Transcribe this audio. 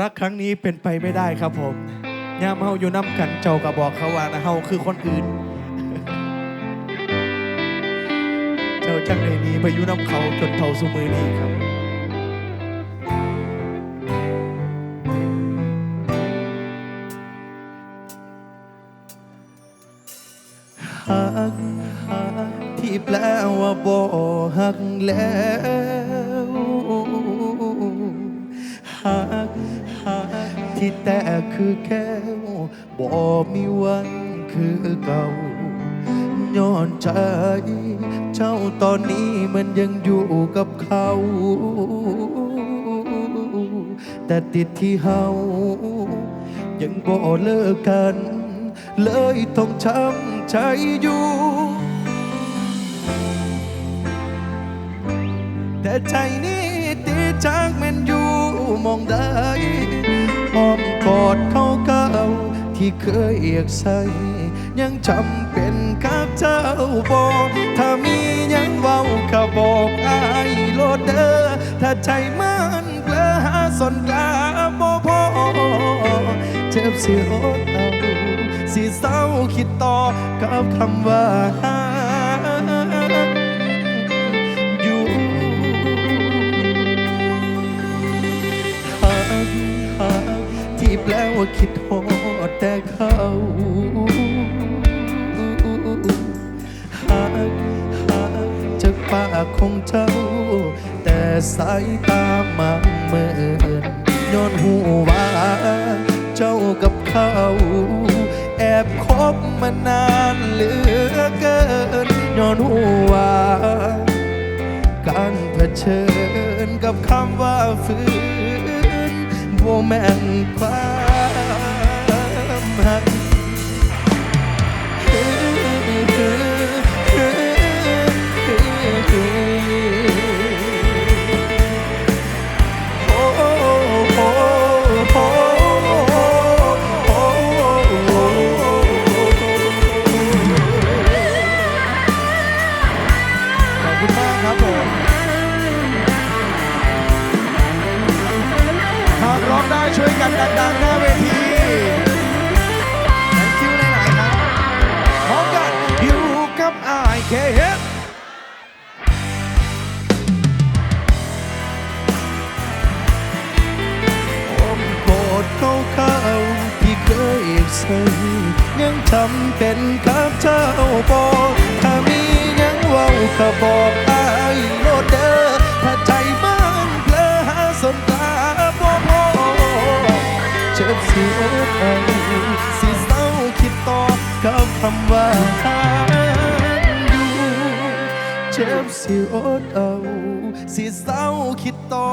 รักครั้งนี้เป็นไปไม่ได้ครับผมยามเฮาอยู่น้ำกันเจ้าก็บอกเขาว่านะเฮาคือคนอื่น เจ้าจังในนี้ไปอยู่น้ำเขาจนเท่าสุมือนี้ครับหักหักที่แปลว่าบ่หักแล้วหักหัก ที่แต่คือแก้วบ่มีวันคือเก่าย้อนใจ เจ้าตอนนี้มันยังอยู่กับเขา แต่ติดที่เฮายังบ่เลิกกัน เลยต้องช้ำใจอยู่แต่ใจนี้ตีจากมันอยู่มองได้ ดเขาเก่าที่เคยเอียกใส่ยังจำเป็นกับเจ้าบอกถ้ามียังเว้าก็บอกอายโลดเด้อถ้าใจมันเกลอหาสนกลาบ่พอเจ็บสิอดเอาสิเศร้าคิดต่อกับคำว่า ที่แปลว่าคิดโหดแต่เขาหักหักจากปากของเจ้า แต่สายตามันเมือนย้อนหูว่าเจ้ากับเขา แอบคบมานานเหลือเกินย้อนหัวาการเผชิญกับคำว่าฝืน โบแมนฟ้า กันดังๆหน้าเวที thank you หลายๆครับพร้อมกันอยู่กับไอเคเฮดผมโกรธเขาเขาที่เคยใส่ยังจำเป็นกับเจ้าบอกถ้ามียังเว้าก็บอกอายโลดเด้อ เจ็บสิอดเอาสิเศร้าคิดต่อ